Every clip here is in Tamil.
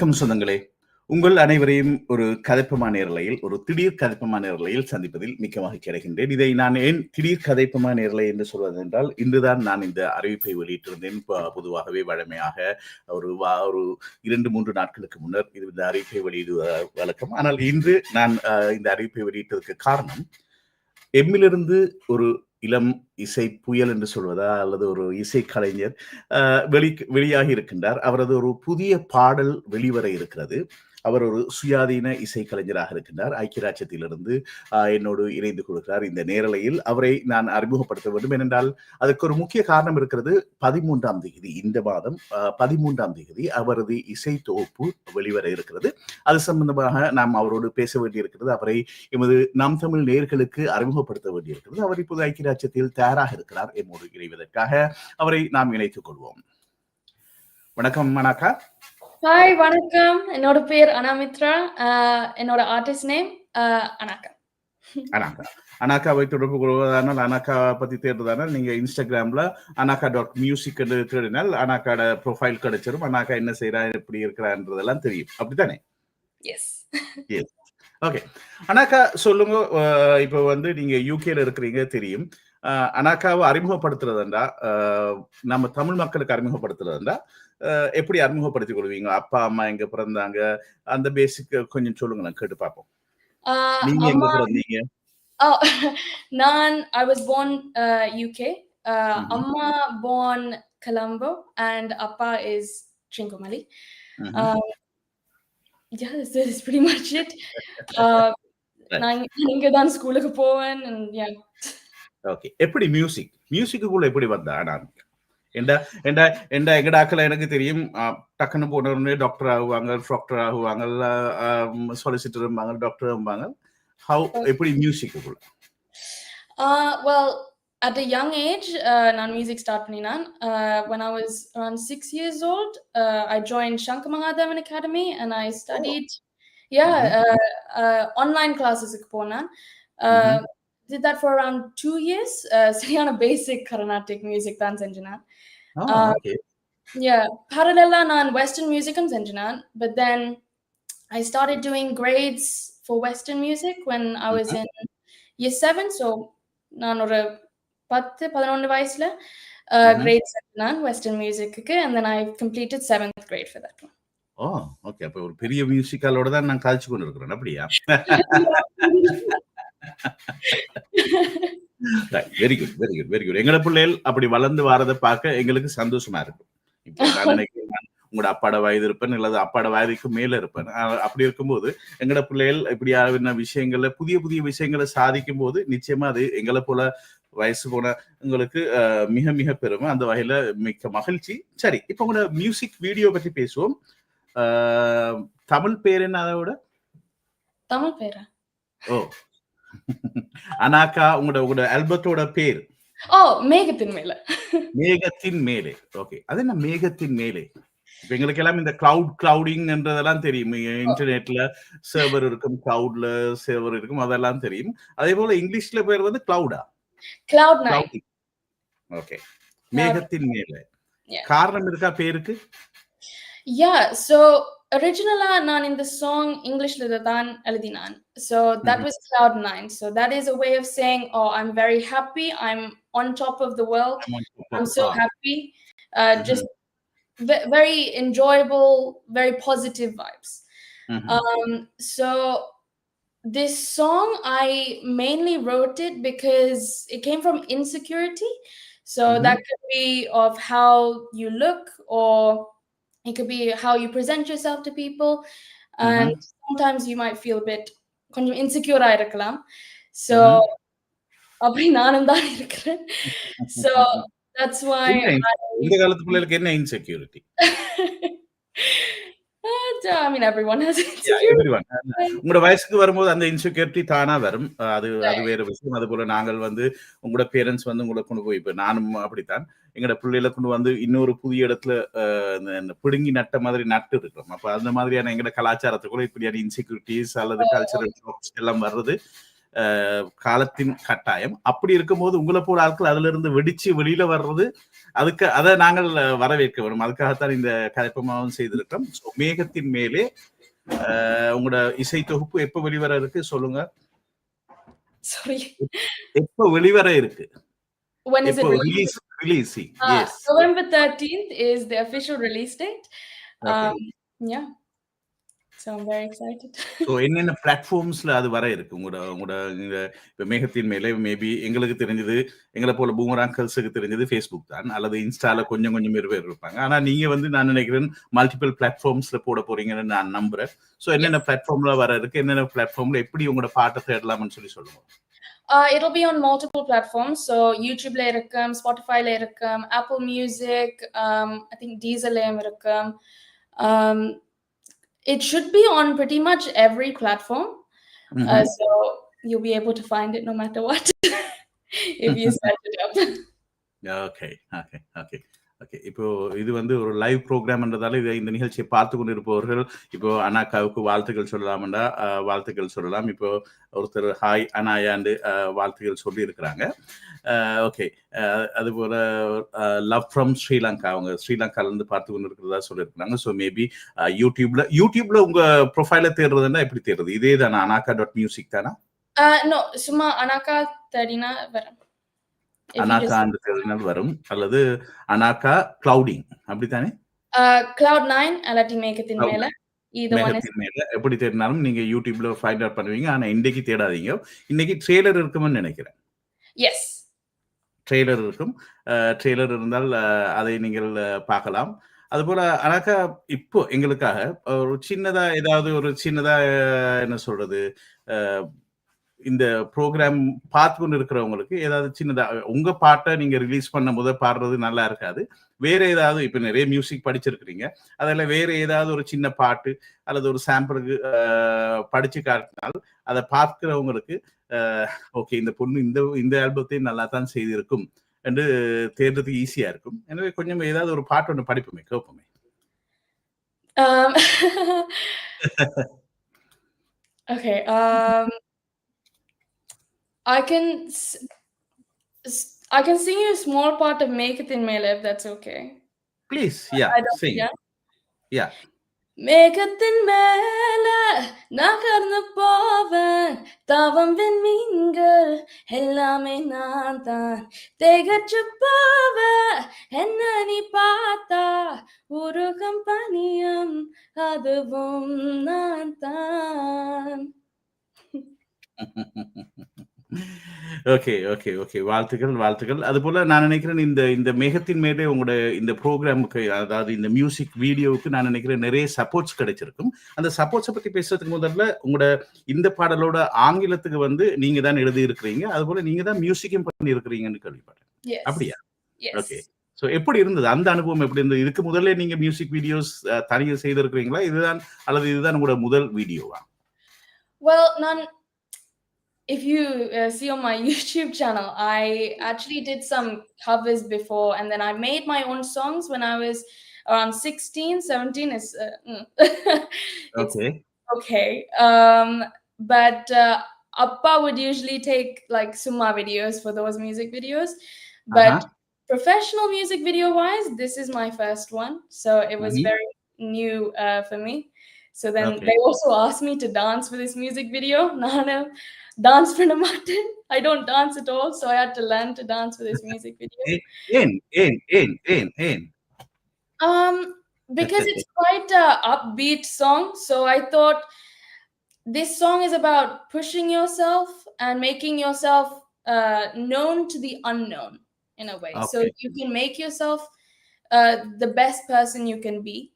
வணக்கம் சொந்தங்களே. உங்கள் அனைவரையும் ஒரு கதைப்பமான நேரலையில் ஒரு திடீர் கதைப்பமான நேரலையில் சந்திப்பதில் மிக்க மகிழ்ச்சி அடைகின்றேன் இதை நான் ஏன் திடீர் கதைப்பமான நேரலை என்று சொல்வது என்றால் இன்றுதான் நான் இந்த அறிவிப்பை வெளியிட்டிருந்தேன். பொதுவாகவே வழமையாக ஒரு வா- ஒரு இரண்டு மூன்று நாட்களுக்கு முன்னர் இது இந்த அறிவிப்பை வெளியிடுவ வழக்கம். ஆனால் இன்று நான் இந்த அறிவிப்பை வெளியிட்டதற்கு காரணம் எம்மிலிருந்து ஒரு இளம் இசை புயல் என்று சொல்வதா அல்லது ஒரு இசை கலைஞர் வெளி வெளியாகி இருக்கின்றார். அவரது ஒரு புதிய பாடல் வெளிவர இருக்கிறது. அவர் ஒரு சுயாதீன இசைக்கலைஞராக இருக்கின்றார். ஐக்கிய ராஜ்யத்திலிருந்து அஹ், என்னோடு இணைந்து கொடுக்கிறார் இந்த நேரலையில். அவரை நான் அறிமுகப்படுத்த வேண்டும். ஏனென்றால் அதுக்கு ஒரு முக்கிய காரணம் இருக்கிறது. பதிமூன்றாம் தேதி இந்த மாதம் அஹ், பதிமூன்றாம் தேதி அவரது இசை தொகுப்பு வெளிவர இருக்கிறது. அது சம்பந்தமாக நாம் அவரோடு பேச வேண்டியிருக்கிறது. அவரை எமது நாம் தமிழ் நேர்களுக்கு அறிமுகப்படுத்த வேண்டியிருக்கிறது. அவர் இப்போது ஐக்கிய ராஜ்யத்தில் தயாராக இருக்கிறார். எம்மோடு இணைவதற்காக அவரை நாம் இணைத்துக் கொள்வோம். வணக்கம் மனாக்கா ஹாய் வணக்கம். என்னோட பேர் அனாமித்ரா. என்னோட ஆர்டிஸ்ட் நேம் அனாக்கா. அனாக்கா. அனாக்காவை தொடர்பு கொள்வதானால் அனாக்கா பத்தி தேடுறதானால் நீங்க இன்ஸ்டாகிராம்ல அனாக்கா டாட் மியூசிக் தேடினால் அனாக்காட ப்ரொஃபைல் கிடைச்சிரும். அனாக்கா என்ன செய்யறா எப்படி இருக்கிறான்றதெல்லாம் தெரியும். அப்படித்தானே? எஸ் ஓகே அனாக்கா சொல்லுங்க இப்போ வந்து நீங்க யூகேல இருக்கிறீங்க தெரியும். அனாக்காவை அறிமுகப்படுத்துறதுண்டா நம்ம தமிழ் மக்களுக்கு அறிமுகப்படுத்துறதுண்டா எப்படி அறிமுகப்படுத்திக் கொள்வீங்க? அப்பா அம்மா எங்க பிறந்தாங்க? அந்த பேசிக் கொஞ்சம் சொல்லுங்களேன் கேட்டு பார்ப்போம். நீங்க எங்க பிறந்தீங்க? நான் ஐ வாஸ் born Mhm. அம்மா born Colombo and அப்பா is Trincomalee. ம்ஹும். um, yeah this is pretty much it. Uh. நான் ஸ்கூலுக்கு போவேன் ஓகே எப்படி மியூசிக் மியூசிக்குள்ள எப்படி வந்தா நான் எண்டா எண்டா எண்டா எங்கடாக்கள் எனக்கு தெரியும் அஹ், டக்குன்னு போனோடனே டாக்டர் ஆகுவாங்க டாக்டர் ஆகுவாங்க சொலிசிட்டர் இருப்பாங்க டாக்டர் இருப்பாங்க ஹவு எப்படி மியூசிக்குள்ள Uh, well, at a young age, uh, நான் music start பண்ணினான். Uh, when I was around six years old, uh, I joined Shankar Mahadevan Academy and I studied, yeah, uh, uh, online classes போனேன். Uh, Did that for around two years. Uh, சரியான basic Carnatic music தான் செஞ்சேன். Uh, ஓகே Yeah, parallel நான் Western musicum செஞ்சேன். But then I started doing grades for Western music when I was in year seven. So நான் ஒரு பத்து பதினொன்று வயசுல Mhm. கிரேட் நான் வெஸ்டர்ன் மியூசிக்கு and then I completed seventh grade for that one. Oh okay அப்ப ஒரு பெரிய மியூசிக்காலோட தான் நான் கழிச்சு கொண்டு இருக்கிறேன் அப்படியா very good very good very good எங்களோட பிள்ளைகள் அப்படி வளர்ந்து வரதை பார்க்க எங்களுக்கு சந்தோஷமா இருக்கும். இப்போ நான் நினைக்கிறேன் நான் உங்களோட அப்பாட வயது இருப்பேன் அல்லது அப்பாட வயதுக்கு மேல இருப்பேன். அப்படி இருக்கும்போது எங்களோட பிள்ளைகள் இப்படியான விஷயங்கள்ல புதிய புதிய விஷயங்களை சாதிக்கும் போது நிச்சயமா அது எங்களை போல வயசு போன உங்களுக்கு மிக மிக பெருமை. அந்த வகையில மிக்க மகிழ்ச்சி. சரி இப்போ உங்களோட மியூசிக் வீடியோ பத்தி பேசுவோம். தமிழ் பேர் என்ன அதோட தமிழ் பேரா? ஓ அனாக்கா உங்களோட உங்களோட பேர்? ஓ மேகத்தின் மேல. மேகத்தின் மேலே. ஓகே. அது என்ன மேகத்தின் மேலே? எங்களுக்கு எல்லாம் இந்த கிளவுட் கிளவுடிங் என்றதெல்லாம் தெரியும். இன்டர்நெட்ல சர்வர் இருக்கும் கிளவுட்ல சர்வர் இருக்கும் அதெல்லாம் தெரியும். அதே போல இங்கிலீஷ்ல பேர் வந்து கிளவுடா கிளவுட் ஓகே. மேகத்தின் மேலே. காரணம் இருக்கா பேருக்கு? Yeah, so originally நான் இந்த song இங்கிலீஷ்ல தான் எழுதினான். So that Mhm. was cloud nine. So that is a way of saying, oh, I'm very happy. I'm on top of the world. I'm so happy. Uh, Mhm. Just ve- very enjoyable, very positive vibes. Mhm. Um, so this song, I mainly wrote it because it came from insecurity. So Mhm. that could be of how you look, or it could be how you present yourself to people. And sometimes you might feel a bit கொஞ்சம் insecure இருக்கலாம். So அப்படி நானும் தான் இருக்கிறேன். So that's why என்ன இந்த காலத்து பிள்ளைகளுக்கு என்ன இன்செக்யூரிட்டி Uh. உங்களோட வயசுக்கு வரும்போது அந்த இன்செக்யூரிட்டி தானா வரும். அது அது. வேற விஷயம். அது போல நாங்கள் வந்து உங்களோட பேரண்ட்ஸ் வந்து உங்களை கொண்டு போய் இப்ப நானும் அப்படித்தான். எங்களோட பிள்ளைகளை கொண்டு வந்து இன்னொரு புதிய இடத்துல பிடுங்கி நட்ட மாதிரி நட்டு இருக்கிறோம் அப்ப அந்த மாதிரியான எங்களோட கலாச்சாரத்துக்குள்ள இப்படியான இன்செக்யூரிட்டிஸ் அல்லது கல்ச்சரல் எல்லாம் வர்றது காலத்தின் கட்டாயம் அப்படி இருக்கும்போது உங்களை போல ஆட்கள் அதுல இருந்து வெடிச்சு வெளியில வர்றது அதுக்கு அதை நாங்கள் வரவேற்க வேணும் அதுக்காகத்தான் இந்த கதைப்பமாவும் செய்திருக்கிறோம் So, மேகத்தின் மேலே உங்களோட இசை தொகுப்பு எப்ப வெளிவர இருக்கு சொல்லுங்க. எப்ப வெளிவர இருக்கு When is it released? Releasing Uh, yes November 13th is the official release date. Um, yeah. So என்னென்ன பிளாட்ஃபார்ம்ஸ்ல அது வர இருக்கு? உங்களோட உங்களோட இப்போ மேகத்தின் மேலே மேபி எங்களுக்கு தெரிஞ்சது எங்களை போல பூமர் அங்கிள்ஸுக்கு தெரிஞ்சது ஃபேஸ்புக் தான் அல்லது இன்ஸ்டால கொஞ்சம் கொஞ்சம் பேர் பேர் இருப்பாங்க. ஆனா நீங்க வந்து நான் நினைக்கிறேன் மல்டிபிள் பிளாட்ஃபார்ம்ஸ்ல போட போறீங்கன்னு நான் நம்புறேன். ஸோ என்னென்ன பிளாட்ஃபார்ம்ல வர இருக்கு? என்னென்ன பிளாட்ஃபார்ம்ல எப்படி உங்களோட பாட்டை தேடலாம்னு சொல்லி சொல்லுங்க. Uh, it'll be on multiple platforms. So YouTube la irukum, Spotify la irukum, Apple Music, um, I it should be on pretty much every platform. Uh, mm-hmm. Uh, so you'll be able to find it no matter what if you set it up. Okay, okay, okay. Okay இப்போ இது வந்து ஒரு லைவ் ப்ரோக்ராம்ன்றதால இதை இந்த நிகழ்ச்சியை பார்த்து கொண்டு இருப்பவர்கள் இப்போ அனாக்காவுக்கு வாழ்த்துக்கள் சொல்லலாம்டா வாழ்த்துக்கள் சொல்லலாம். இப்போ ஒருத்தர் ஹாய் அனாயாண்டு வாழ்த்துக்கள் சொல்லி இருக்கிறாங்க ஓகே அதுபோல லவ் ஃப்ரம் ஸ்ரீலங்கா அவங்க ஸ்ரீலங்காலேருந்து பார்த்து கொண்டு இருக்கிறதா சொல்லியிருக்கிறாங்க ஸோ மேபி யூடியூப்ல யூடியூப்ல உங்க ப்ரொஃபைல தேடுறதுன்னா எப்படி தேடுறது? இதே தானே? அனாக்கா டாட் மியூசிக் தானா? சும்மா அனாக்கா தேடினா வரேன். அனாக்கா அந்த தேடினால் வரும். அல்லது அனாக்கா கிளவுடிங் அப்படித்தானே? Cloud9, Alati Make It in Cloud9. Mela. Either one is மேகத்தின் மேல. எப்படி தேடினாலும் நீங்க யூடியூப்ல ஃபைண்ட் அவுட் பண்ணுவீங்க. ஆனா இன்னைக்கு தேடாதீங்க. இன்னைக்கு ட்ரெய்லர் இருக்கும்னு நினைக்கிறேன். Yes. ட்ரெய்லர் இருக்கும். ட்ரெய்லர் இருந்தால் அதை நீங்கள் பார்க்கலாம். அதுபோல அனாக்கா இப்போ எங்களுக்காக ஒரு சின்னதா ஏதாவது ஒரு சின்னதா என்ன சொல்றது? இந்த ப்ரோக்ராம் பார்த்து கொண்டு இருக்கிறவங்களுக்கு ஏதாவது சின்னதாக உங்க பாட்டை நீங்க ரிலீஸ் பண்ண முத பாடுறது நல்லா இருக்காது. வேற ஏதாவது இப்ப நிறைய மியூசிக் படிச்சிருக்கிறீங்க. அதில் வேற ஏதாவது ஒரு சின்ன பாட்டு அல்லது ஒரு சாம்பிளுக்கு படிச்சு காட்டினால் அதை பார்க்கிறவங்களுக்கு ஓகே இந்த பொண்ணு இந்த இந்த ஆல்பத்தையும் நல்லா தான் செய்திருக்கும் என்று தேடுறதுக்கு ஈஸியா இருக்கும். எனவே கொஞ்சம் ஏதாவது ஒரு பாட்டு ஒன்று படிப்போமே கேட்போமே. Um, okay. Um, I can s- s- I can sing you a small part of "Make It in Mele" if that's okay. Please yeah I don't sing yeah. Yeah மேகத்தின் மேல நகர்ந்து போவேன் தவம் விண்மீன்கள் எல்லாமே நான் தான் திகச்சு போவேன் என்ன நீ பார்த்தா உருகம் பனியம் அதுவும் நான் தான் ஓகே ஓகே ஓகே வாழ்த்துக்கள் வாழ்த்துக்கள். அதுபோல நான் நினைக்கிறேன் இந்த இந்த மேகத்தின் மேலே உங்களோட இந்த ப்ரோக்ராமுக்கு அதாவது இந்த மியூசிக் வீடியோவுக்கு நான் நினைக்கிறேன் நிறைய சப்போர்ட்ஸ் கிடைச்சிருக்கும். அந்த சப்போர்ட்ஸை பத்தி பேசுறதுக்கு முதல்ல உங்களோட இந்த பாடலோட ஆங்கிலத்துக்கு வந்து நீங்க தான் எழுதி இருக்கிறீங்க அதுபோல நீங்க தான் மியூசிக்கும் பண்ணி இருக்கிறீங்கன்னு கேள்விப்பட்டேன். அப்படியா. Okay. ஸோ எப்படி இருந்தது? அந்த அனுபவம் எப்படி இருந்தது? இதுக்கு முதல்ல நீங்க மியூசிக் வீடியோஸ் தனியாக செய்திருக்கிறீங்களா? இதுதான் அல்லது இதுதான் உங்களோட முதல் வீடியோவா Well, none. If you uh, see on my YouTube channel, I actually did some covers before, and then I made my own songs when I was around 16, 17. Is uh, mm. Okay okay. Um, but uh, Appa would usually take like Summa videos for those music videos. But Uh-huh. professional music video wise, this is my first one. So it was Mhm. very new uh, for me. So then Okay. they also asked me to dance for this music video. Nana dance for Martin. I don't dance at all, so I had to learn to dance for this music video. In, in, in, in, in. Um, because it's quite a upbeat song, so I thought this song is about pushing yourself and making yourself uh, known to the unknown in a way. Okay. So you can make yourself uh, the best person you can be,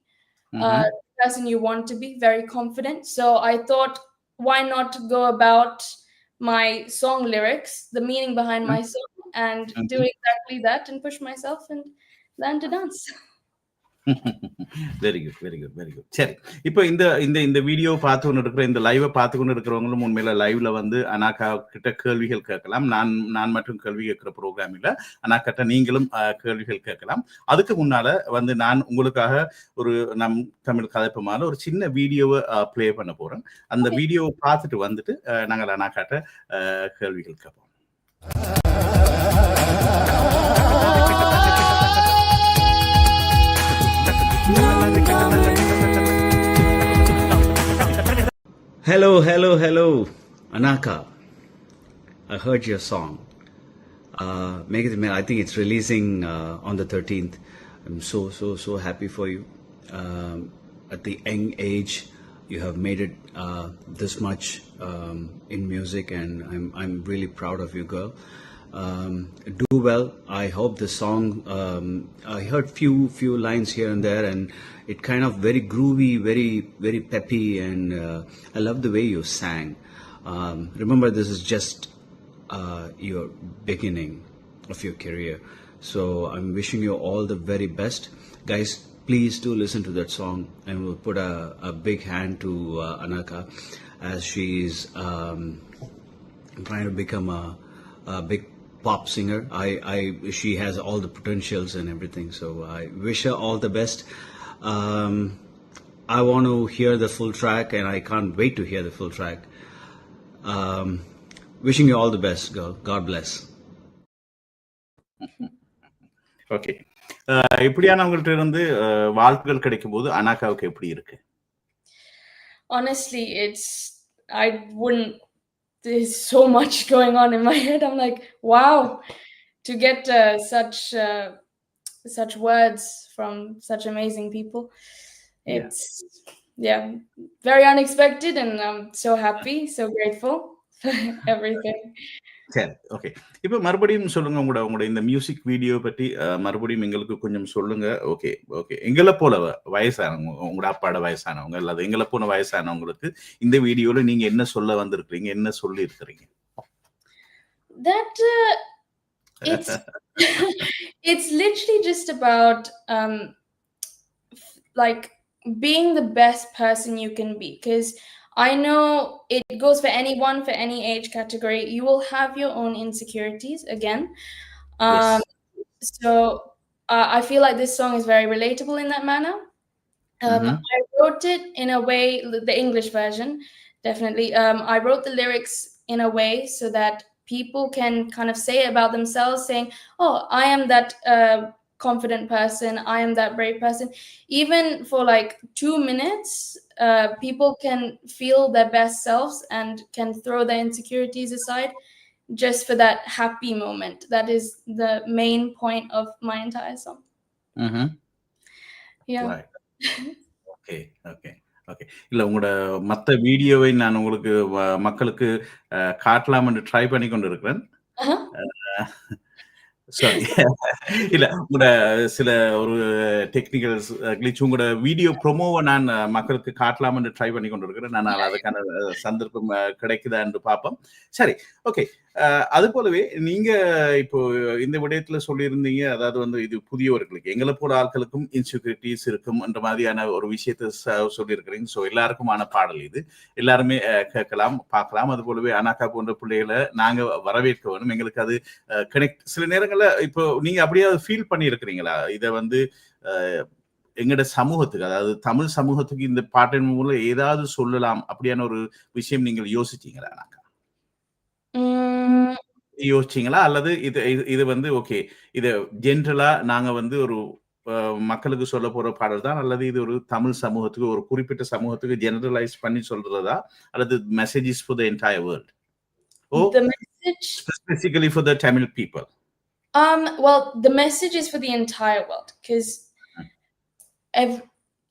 uh, mm-hmm. uh, person you want to be, very confident. So I thought, why not go about my song lyrics, the meaning behind my song, and do Mhm. exactly that and push myself and learn to dance. Very good very good very good சரி. இப்போ இந்த இந்த இந்த வீடியோ பார்த்து கொண்டு இருக்கிற இந்த லைவை பார்த்து கொண்டு இருக்கிறவங்களும் உண்மையில லைவ்ல வந்து அனாக்கா கிட்ட கேள்விகள் கேட்கலாம். நான் நான் மட்டும் கேள்வி கேட்கிற ப்ரோக்ராம் இல்ல. அனாக்கிட்ட நீங்களும் கேள்விகள் கேட்கலாம். அதுக்கு முன்னால வந்து நான் உங்களுக்காக ஒரு நம் தமிழ் கதைப்பமான ஒரு சின்ன வீடியோவை ப்ளே பண்ண போறேன். அந்த வீடியோவை பார்த்துட்டு வந்துட்டு நாங்கள் அனாக்காட்ட கேள்விகள் கேட்போம். Hello, hello, hello, Anaka. I heard your song. Uh, make it, I think it's releasing uh, on the 13th. I'm so, so, so happy for you. Um, at the young age, you have made it uh, this much um, in music, and I'm, I'm really proud of you, girl. Um, do well. I hope the song. Um, I heard few few lines here and there, and it kind of very groovy, very very peppy, and uh, I love the way you sang. Um, remember, this is just uh, your beginning of your career, so I'm wishing you all the very best, guys. Please do listen to that song, and we'll put a, a big hand to uh, Anaka as she's um, trying to become a, a big pop singer. I, I, she has all the potentials and everything. So I wish her all the best. Um, I want to hear the full track, and I can't wait to hear the full track. Um, wishing you all the best, girl. God bless. Okay இப்படியானவங்கள்ட்ட இருந்து அஹ், வாழ்த்துக்கள் கிடைக்கும் போது அனாக்காவுக்கு எப்படி இருக்கு Honestly, it's I wouldn't. There's so much going on in my head. I'm like, wow, to get uh, such uh, such words from such amazing people. Yeah. It's yeah, very unexpected, and I'm so happy, so grateful for everything. சரி ஓகே இப்போ மறுபடியும் சொல்லுங்க உங்களோட உங்களோட இந்த மியூசிக் வீடியோ பற்றி மறுபடியும் எங்களுக்கு கொஞ்சம் சொல்லுங்க ஓகே ஓகே எங்களை போல வயசானவங்க உங்களோட அப்பாட வயசானவங்க அல்லது எங்களை போல வயசானவங்களுக்கு இந்த வீடியோல நீங்க என்ன சொல்ல வந்திருக்கிறீங்க என்ன சொல்லி இருக்கிறீங்க That uh, it's it's literally just about um f- like being the best person you can be because i know it goes for anyone for any age category. You will have your own insecurities again. Um so uh, i feel like this song is very relatable in that manner. Um, Mhm. i wrote it in a way the english version definitely. Um, i wrote the lyrics in a way so that people can kind of say about themselves saying oh i am that uh, confident person i am that brave person. Even for like two minutes uh, people can feel their best selves and can throw their insecurities aside just for that happy moment. That is the main point of my entire song. Mm-hmm. yeah. Right. okay okay. Okay இல்ல உங்களோட மத்த வீடியோவை நான் உங்களுக்கு வ- மக்களுக்கு காட்டலாம் என்று ட்ரை பண்ணி கொண்டு இருக்கிறேன். சாரி இல்ல உங்களோட சில ஒரு டெக்னிக்கல் கிளிச் உங்களோட வீடியோ ப்ரொமோவை நான் மக்களுக்கு காட்டலாம் என்று ட்ரை பண்ணி கொண்டு இருக்கிறேன் நான் அதுக்கான சந்தர்ப்பம் கிடைக்குதா என்று பார்ப்போம். சரி ஓகே அது போலவே நீங்க இப்போ இந்த விடயத்துல சொல்லியிருந்தீங்க அதாவது வந்து இது புதியவர்களுக்கு எங்களை போல ஆட்களுக்கும் இன்செக்யூரிட்டிஸ் இருக்கும் என்ற மாதிரியான ஒரு விஷயத்தை ச- சொல்லியிருக்கிறீங்க. ஸோ எல்லாருக்குமான பாடல் இது. எல்லாருமே கேட்கலாம் பார்க்கலாம். அது போலவே அனாக்கா போன்ற பிள்ளைகளை நாங்க வரவேற்க வேணும் எங்களுக்கு அது கனெக்ட் சில நேரங்களில் இப்போ நீங்க அப்படியே ஃபீல் பண்ணியிருக்கிறீங்களா? இதை வந்து எங்களோட எங்கட சமூகத்துக்கு அதாவது தமிழ் சமூகத்துக்கு இந்த பாட்டின் மூலம் ஏதாவது சொல்லலாம் அப்படியான ஒரு விஷயம் நீங்கள் யோசிச்சீங்களா அனாக்கா? Mm, யோசிச்சீங்களா? அல்லது இது இது- இது வந்து ஓகே. இது ஜென்ரலா நாங்க வந்து ஒரு மக்களுக்கு சொல்ல போற பாடல் தான் அல்லது இது ஒரு தமிழ் சமூகத்துக்கு ஒரு குறிப்பிட்ட சமூகத்துக்கு ஜெனரலைஸ் பண்ணி சொல்றதா? அல்லது messages for the entire world oh the message specifically for the Tamil people Um, well, the message is for the entire world because ev-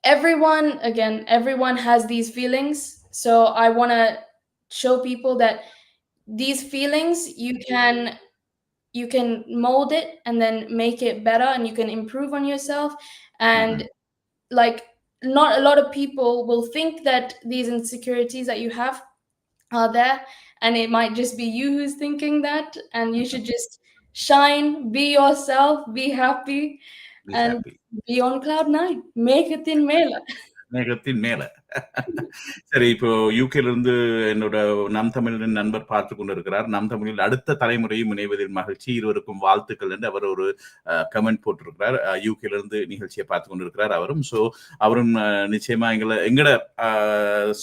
everyone, again, everyone has these feelings. So I want to show people that these feelings you can you can mold it and then make it better and you can improve on yourself and mm-hmm. like not a lot of people will think that these insecurities that you have are there and it might just be you who's thinking that and you should mm-hmm. just shine be yourself be happy be and happy. be on cloud nine make it in mailer. make it in mailer. சரி இப்போ யூகேல இருந்து என்னோட நம் தமிழின் நண்பர் பார்த்து கொண்டிருக்கிறார். நம் தமிழில் அடுத்த தலைமுறையும் இணைவதில் மகிழ்ச்சி. இருவருக்கும் வாழ்த்துக்கள் என்று அவர் ஒரு கமெண்ட் போட்டிருக்கிறார். யூகேல இருந்து நிகழ்ச்சியை பார்த்து கொண்டிருக்கிறார் அவரும். சோ அவரும் நிச்சயமா எங்களை எங்கட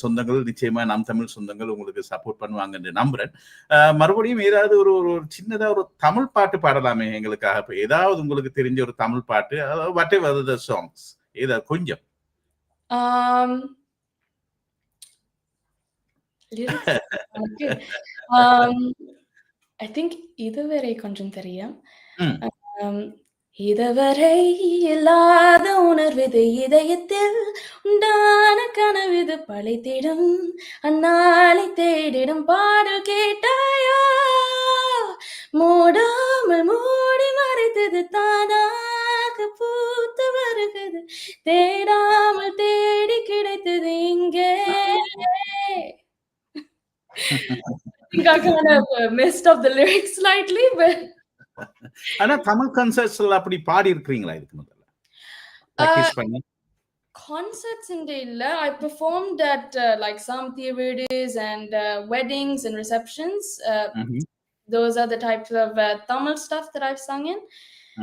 சொந்தங்கள் நிச்சயமா நம் தமிழ் சொந்தங்கள் உங்களுக்கு சப்போர்ட் பண்ணுவாங்க என்று நம்புறேன். மறுபடியும் ஏதாவது ஒரு ஒரு ஒரு சின்னதா ஒரு தமிழ் பாட்டு பாடலாமே எங்களுக்காக. ஏதாவது உங்களுக்கு தெரிஞ்ச ஒரு தமிழ் பாட்டு அதாவது வாட் எவர் சாங்ஸ் ஏதாவது கொஞ்சம். Lyrics எனக்கு, I think இதுவரை கொஞ்சம் தெரியும். ம். Um, இதுவரை இல்லாத உணர்விது இதயத்தில் உண்டான கனவிது பழைத்திடும் அந்நாளை தேடிடும் பாடல் கேட்டாயோ? மூடாமல் மூடி மறைத்தது தானாக பூத்து வருகிறது. தேடாமல் தேடி கிடைத்தது இங்கே. think I kind of uh, messed up the lyrics slightly, but ஆனா தமிழ் கன்சர்ட்ஸ்ல அப்படி பாடி இருக்கிறீங்களா இதுக்கு முதல்ல பிராக்டிஸ் பண்ணி concerts in Dela, I performed at uh, like some theatres and uh, weddings and receptions. Uh, ம்ஹும், those are the types of uh, Tamil stuff that I've sung in.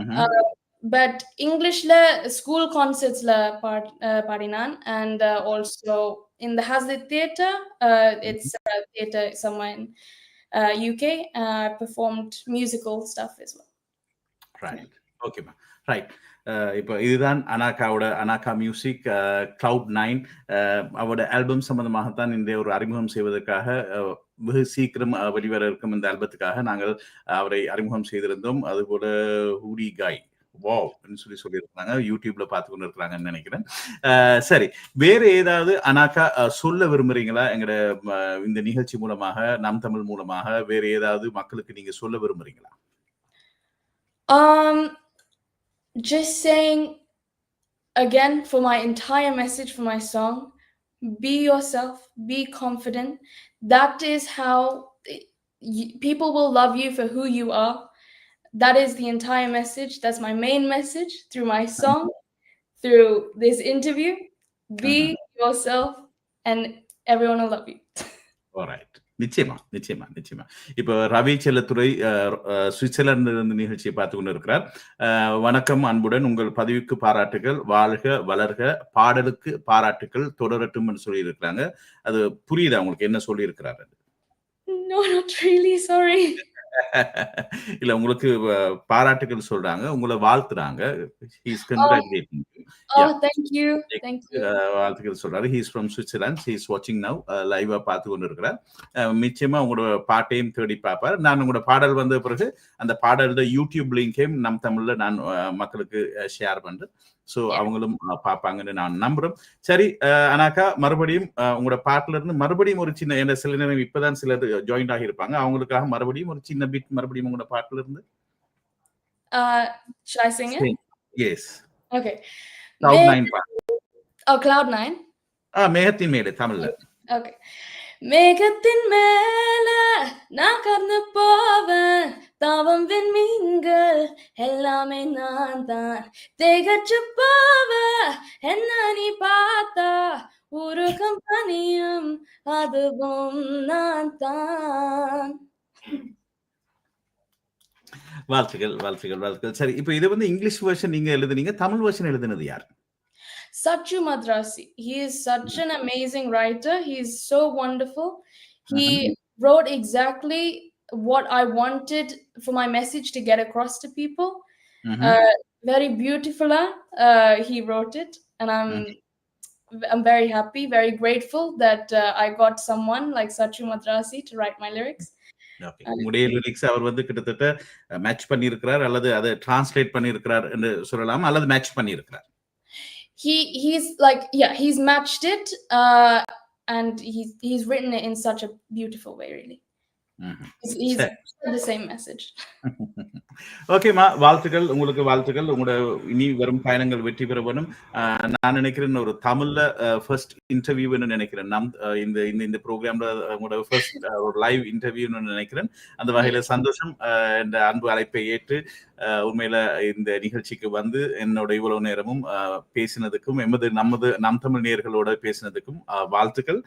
ம்ஹும். Uh, but English la school concerts la part uh, padinan and uh, also in the Hazlitt Theatre. Uh, it's a theatre somewhere in uh, UK. Uh, I performed musical stuff as well. Right ஓகேம்மா ரைட் இப்போ இதுதான் அனாகாவோட அனாகா மியூசிக் கிளவுட் நைன் அவரோட ஆல்பம் சம்பந்தமாகத்தான் இந்த ஒரு அறிமுகம் செய்வதற்காக வெகு சீக்கிரம் வெளிவர இருக்கும் இந்த ஆல்பத்துக்காக நாங்கள் அவரை அறிமுகம் செய்திருந்தோம் அதுபோல ஹூடி காய் வாவ் சொல்லி சொல்லியிருக்காங்க யூடியூப்ல பார்த்துக்கொண்டு இருக்கிறாங்கன்னு நினைக்கிறேன். சரி. வேற ஏதாவது அனாக்கா சொல்ல விரும்புறீங்களா? எங்களோட இந்த நிகழ்ச்சி மூலமாக நம் தமிழ் மூலமாக வேற ஏதாவது மக்களுக்கு நீங்க சொல்ல விரும்புறீங்களா? Um, just saying again for my entire message for my song be yourself, be confident. That is how people will love you for who you are. That is the entire message. That's my main message through my song, through this interview. Be yourself, and everyone will love you. Alright. நிச்சயமா நிச்சயமா நிச்சயமா இப்போ ரவி செல்லத்துறை சுவிட்சர்லாந்து நிகழ்ச்சியை பார்த்து கொண்டு இருக்கிறார் வணக்கம் அன்புடன் உங்கள் பதிவுக்கு பாராட்டுகள் வாழ்க வளர்க பாடலுக்கு பாராட்டுகள் தொடரட்டும் என்று சொல்லி இருக்கிறாங்க அது புரியுதா உங்களுக்கு என்ன சொல்லி இருக்கிறாரு No, not really. Sorry. இல்ல உங்களுக்கு பாராட்டுகள் சொல்றாங்க உங்களை வாழ்த்துறாங்க. He's congratulating Oh. Thank you. வாழ்த்துக்கள் சொல்றாரு. ஹீஸ் ஃப்ரம் சுவிட்சர்லாந்து ஹீஸ் வாட்சிங் நவ் லைவா பார்த்து கொண்டு இருக்கிறார் அஹ், நிச்சயமா உங்களோட பாட்டையும் தேடி பார்ப்பார். நான் உங்களோட பாடல் வந்த பிறகு அந்த பாடலோட யூடியூப் லிங்கையும் நம் தமிழ்ல நான் அஹ், மக்களுக்கு ஷேர் பண்றேன். So Yeah. அவங்களும் பார்ப்பாங்கன்னு நான் நம்புறேன் சரி அனாக்கா மறுபடியும் உங்களோட பாட்டுல இருந்து மறுபடியும் ஒரு சின்ன என்ன சில நேரம் இப்பதான் சிலர் ஜாயின்ட் ஆகியிருப்பாங்க அவங்களுக்காக மறுபடியும் ஒரு சின்ன பிட் மறுபடியும் உங்களோட பாட்டுல இருந்து? Yes Okay. Cloud nine. ஆ மேகத்தின் மேடு தமிழ்ல Okay. மேகத்தின் மேல நான் கறந்து போவேன். தாவம் விண்மீன்கள் எல்லாமே நான் தான் திகச்சு போவ என்ன நீ பார்த்தா? உருகம் பனியும் அதுவும் நான் தான் வாழ்த்துக்கள் வாழ்த்துக்கள் வாழ்த்துக்கள். சரி இப்போ இது வந்து இங்கிலீஷ் வேர்ஷன் நீங்க எழுதுனீங்க தமிழ் வேர்ஷன் எழுதுனது யார்? Sachu Madrasi. He is such an amazing writer. He's so wonderful. He wrote exactly what I wanted for my message to get across to people. ம்ஹும். Uh, very beautiful. Uh, he wrote it, and I'm I'm very happy, very grateful that uh, I got someone like Sachu Madrasi to write my lyrics. உங்களுடைய லிரிக்ஸ் அவர் வந்து கிட்டத்தட்ட மேட்ச் பண்ணியிருக்கிறார் அல்லது அதை டிரான்ஸ்லேட் பண்ணியிருக்கிறார் என்று சொல்லலாம் அல்லது மேட்ச் பண்ணியிருக்கிறார் He he's like yeah, he's matched it, uh, and he's he's written it in such a beautiful way, really. He's, said the same message. ஓகேம்மா வாழ்த்துக்கள். உங்களுக்கு வாழ்த்துக்கள். உங்களோட இனி வரும் பயணங்கள் வெற்றி பெற வேணும். நான் நினைக்கிறேன் ஒரு தமிழ்ல ஃபர்ஸ்ட் இன்டர்வியூன்னு நினைக்கிறேன். நம் இந்த இந்த இந்த ப்ரோக்ராம்ல உங்களோட ஃபர்ஸ்ட் ஒரு லைவ் இன்டர்வியூன்னு நினைக்கிறேன். அந்த வகையில சந்தோஷம் இந்த அன்பு அழைப்பை ஏற்று உண்மையில இந்த நிகழ்ச்சிக்கு வந்து என்னோட இவ்வளவு நேரமும் பேசினதுக்கும் எமது நமது நம் தமிழ் நேயர்களோட பேசினதுக்கும் வாழ்த்துக்கள்.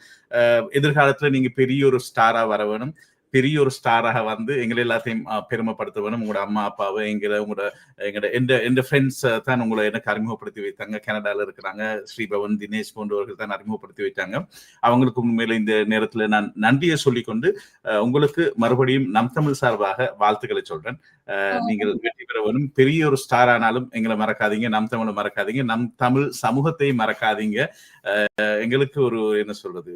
எதிர்காலத்துல நீங்க பெரிய ஒரு ஸ்டாரா வர வேணும். பெரிய ஒரு ஸ்டாராக வந்து எங்களை எல்லாத்தையும் பெருமைப்படுத்த வேணும் உங்களோட அம்மா அப்பாவை எங்களை உங்களோட எங்களோட எந்த எந்த ஃப்ரெண்ட்ஸ் தான் உங்களை எனக்கு அறிமுகப்படுத்தி வைத்தாங்க. கனடாவில் இருக்கிறாங்க. ஸ்ரீபவன் தினேஷ் போன்றவர்கள் தான் அறிமுகப்படுத்தி வைத்தாங்க. அவங்களுக்கு உண்மையில இந்த நேரத்துல நான் நன்றியை சொல்லிக்கொண்டு உங்களுக்கு மறுபடியும் நம் தமிழ் சார்பாக வாழ்த்துக்களை சொல்றேன். நீங்கள் வெற்றி பெற வேணும் பெரிய ஒரு ஸ்டார் ஆனாலும் எங்களை மறக்காதீங்க நம் தமிழை மறக்காதீங்க நம் தமிழ் சமூகத்தை மறக்காதீங்க. எங்களுக்கு ஒரு என்ன சொல்றது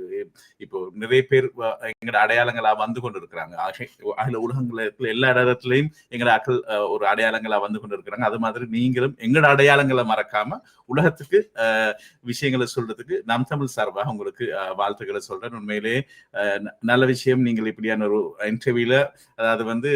இப்போ நிறைய பேர் எங்களோட அடையாளங்களா வந்து கொண்டு இருக்கிறாங்க அகில உலகங்கள எல்லா இடத்துலயும் எங்களோட அக்கல் அஹ், ஒரு அடையாளங்களா வந்து கொண்டு இருக்கிறாங்க அது மாதிரி நீங்களும் எங்களோட அடையாளங்களை மறக்காம உலகத்துக்கு விஷயங்களை சொல்றதுக்கு நம் தமிழ் சார்பாக உங்களுக்கு வாழ்த்துக்களை சொல்றேன். உண்மையிலே நல்ல விஷயம். நீங்கள் இப்படியான ஒரு இன்டர்வியூல அதாவது வந்து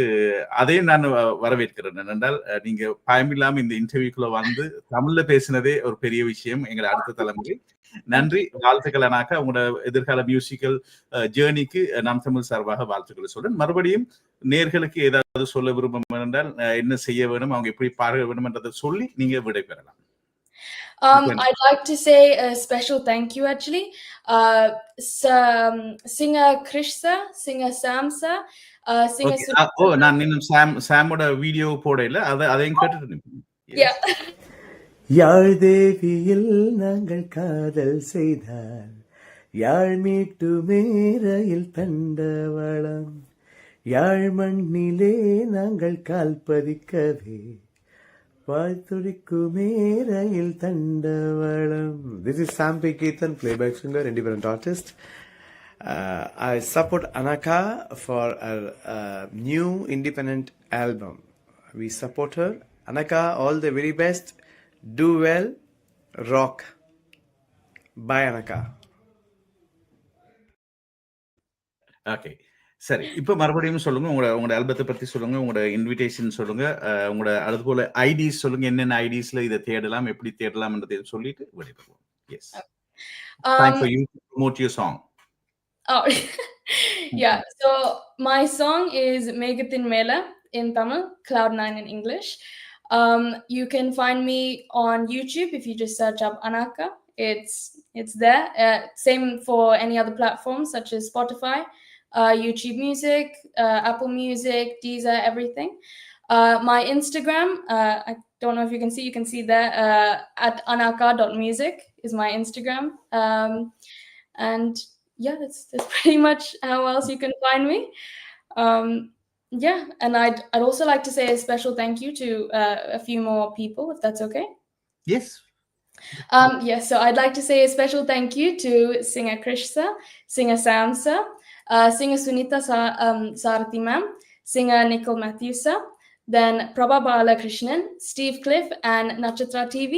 அதையும் நான் வரவேற்கிறேன். என்னென்றால் நீங்க பயமில்லாம இந்த இன்டர்வியூக்குள்ள வந்து தமிழ்ல பேசினதே ஒரு பெரிய விஷயம். எங்களை அடுத்த தலைமுறை. நன்றி. வாழ்த்துக்கள் அனாக்கா உங்களோட எதிர்கால மியூசிக்கல் ஜேர்னிக்கு நாம் தமிழ் சார்பாக வாழ்த்துக்களை சொல்றேன். மறுபடியும் நேர்களுக்கு ஏதாவது சொல்ல விரும்பும் என்றால் என்ன செய்ய வேணும் அவங்க எப்படி பார்க்க வேணும் என்றதை சொல்லி நீங்க விடை பெறலாம். Um, I'd like to say a special thank you actually. Uh, um, singer Krishsa, singer Samsa, uh, singer Okay. ஆ, ஓ நான் இன்னும் சாம் சாமோட வீடியோ போடையில அதை அதையும் கேட்டுட்டு. Yeah. யாழ் தேவியில் நாங்கள் காதல் செய்தால் யாழ் மீட்டு மேரையில் தண்டவளம் யாழ் மண்ணிலே நாங்கள் கால் பதிக்கவே வாழ்த்துடிக்கு மேரையில் தண்டவளம் This is Sam P. Keithan, playback singer, independent artist. Uh, I support Anaka for her uh, new independent album. We support her. Anaka, all the very best. Do well. Rock. Bye, Anaka. Okay சரி இப்ப மறுபடியும் சொல்லுங்க உங்களோட உங்களோட ஆல்பத்தை பத்தி சொல்லுங்க உங்களோட இன்விடேஷன் சொல்லுங்க அஹ், உங்களோட அது போல ஐடிஸ் சொல்லுங்க என்னென்ன ஐடிஸ்ல இதை தேடலாம் எப்படி தேடலாம்ன்றதை சொல்லிட்டு விடைபெறுவோம் yes you promote your song Oh, yeah. So my song is Megatin Mela in Tamil, Cloud9 in English. Um, you can find me on YouTube if you just search up Anaka. It's it's there. Uh, same for any other platforms such as Spotify, uh, YouTube Music, uh, Apple Music, Deezer, everything. Uh, my Instagram, uh, I don't know if you can see, you can see there uh, at anaka.music is my Instagram. Um, and yeah, that's that's pretty much how else you can find me. Um, yeah, and I'd I'd also like to say a special thank you to uh, a few more people, if that's okay. Yes. Um, yeah, so I'd like to say a special thank you to singer Krishna, singer Samsa, uh, singer Sunita Sa- um, Sarati ma'am, singer Nicole Matthewsa, then Prabha Balakrishnan, Steve Cliff, and Nachatra TV.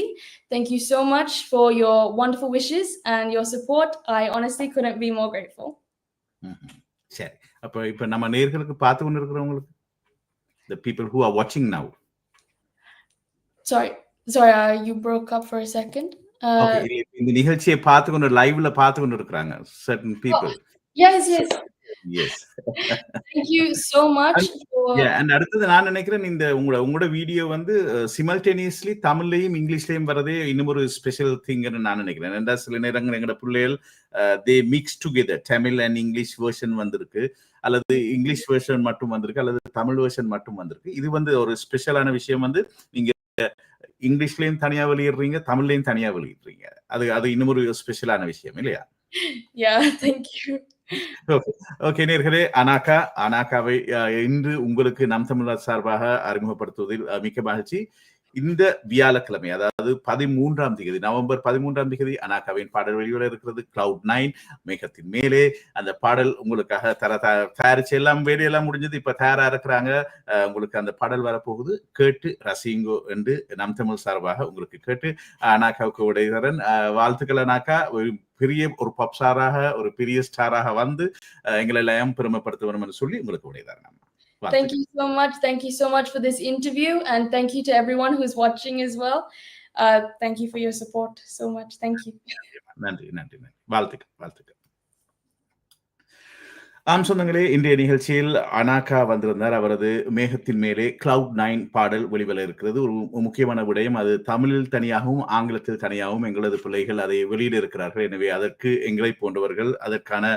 Thank you so much for your wonderful wishes and your support. I honestly couldn't be more grateful. ம்ஹும். சரி அப்ப இப்ப நம்ம நேர்களுக்கு பார்த்து கொண்டு இருக்கிறவங்களுக்கு the people who are watching now Sorry, sorry, uh, you broke up for a second. Uh, okay இல்ல, இந்த நிகழ்ச்சியை பார்த்து கொண்டு லைவ்ல பார்த்து கொண்டு இருக்கிறாங்க certain people Yes, yes. yes Thank you so much for. Yeah, and அடுத்தது நான் நினைக்கிறேன் இந்த உங்களோட உங்களோட வீடியோ வந்து சிமல்டேனியஸ்லி தமிழ்லயும் இங்கிலீஷ்லயும் வரதே இன்னும் ஒரு ஸ்பெஷல் திங்னு நான் நினைக்கிறேன். ஏன்னா சில நேரங்கள் எங்களோட பிள்ளைகள் they mix together Tamil and English version வந்திருக்கு. அல்லது இங்கிலீஷ் வெர்ஷன் மட்டும் வந்திருக்கு. அல்லது தமிழ் வெர்ஷன் மட்டும் வந்திருக்கு. இது வந்து ஒரு ஸ்பெஷலான விஷயம் வந்து நீங்க இங்கிலீஷ்லயும் தனியா வெளியிடுறீங்க தமிழ்லயும் தனியா வெளியிடுறீங்க. அது அது இன்னும் ஒரு ஸ்பெஷலான விஷயம் இல்லையா? Thank you. ஓகே நேர்களே அனாகா அனாகாவை இன்று உங்களுக்கு நம் தமிழர் சார்பாக அறிமுகப்படுத்துவதில் மிக்க மகிழ்ச்சி. இந்த வியாழக்கிழமை அதாவது பதிமூன்றாம் தேதி நவம்பர் பதிமூன்றாம் தேதி அனாகாவின் பாடல் வெளியில இருக்கிறது கிளவுட் நைன் மேகத்தின் மேலே. அந்த பாடல் உங்களுக்காக தர தயாரிச்சு எல்லாம் வேலையெல்லாம் முடிஞ்சது. இப்ப தயாரா இருக்கிறாங்க. அஹ், உங்களுக்கு அந்த பாடல் வரப்போகுது. கேட்டு ரசிங்கோ என்று நம் தமிழ் சார்பாக உங்களுக்கு கேட்டு அனாகாவுக்கு உடையதரன் வாழ்த்துக்கள் அனாக்கா பெரிய ஒரு பப் ஸ்டாராக ஒரு பெரிய ஸ்டாராக வந்து எங்களை எல்லாம் பெருமைப்படுத்த வேண்டும் என்று சொல்லி உங்களுக்கு Well, thank you so much. Thank you so much for this interview. And thank you to everyone who's watching as well. Uh, thank you for your support so much. Thank you. Nandri, Nandri, Nandri. Valtika, Valtika. ஆம் சொந்தங்களே இன்றைய நிகழ்ச்சியில் அனாகா வந்திருந்தார். அவரது மேகத்தின் மேலே கிளவுட் நைன் பாடல் வெளிவர இருக்கிறது. ஒரு முக்கியமான விடயம். அது தமிழில் தனியாகவும் ஆங்கிலத்தில் தனியாகவும் எங்களது பிள்ளைகள் அதை வெளியிட இருக்கிறார்கள். எனவே அதற்கு எங்களை போன்றவர்கள் அதற்கான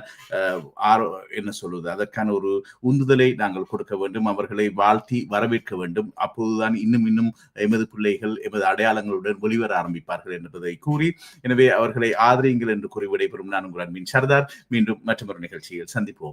ஆர் என்ன சொல்வது அதற்கான ஒரு உந்துதலை நாங்கள் கொடுக்க வேண்டும். அவர்களை வாழ்த்தி வரவேற்க வேண்டும். அப்போதுதான் இன்னும் இன்னும் எமது பிள்ளைகள் எமது அடையாளங்களுடன் வெளிவர ஆரம்பிப்பார்கள் என்பதை கூறி எனவே அவர்களை ஆதரியுங்கள் என்று கூறி விடைபெறும் நான் உங்கள் அன்பின் சர்தார். மீண்டும் மற்றொரு நிகழ்ச்சியில் சந்திப்போம்.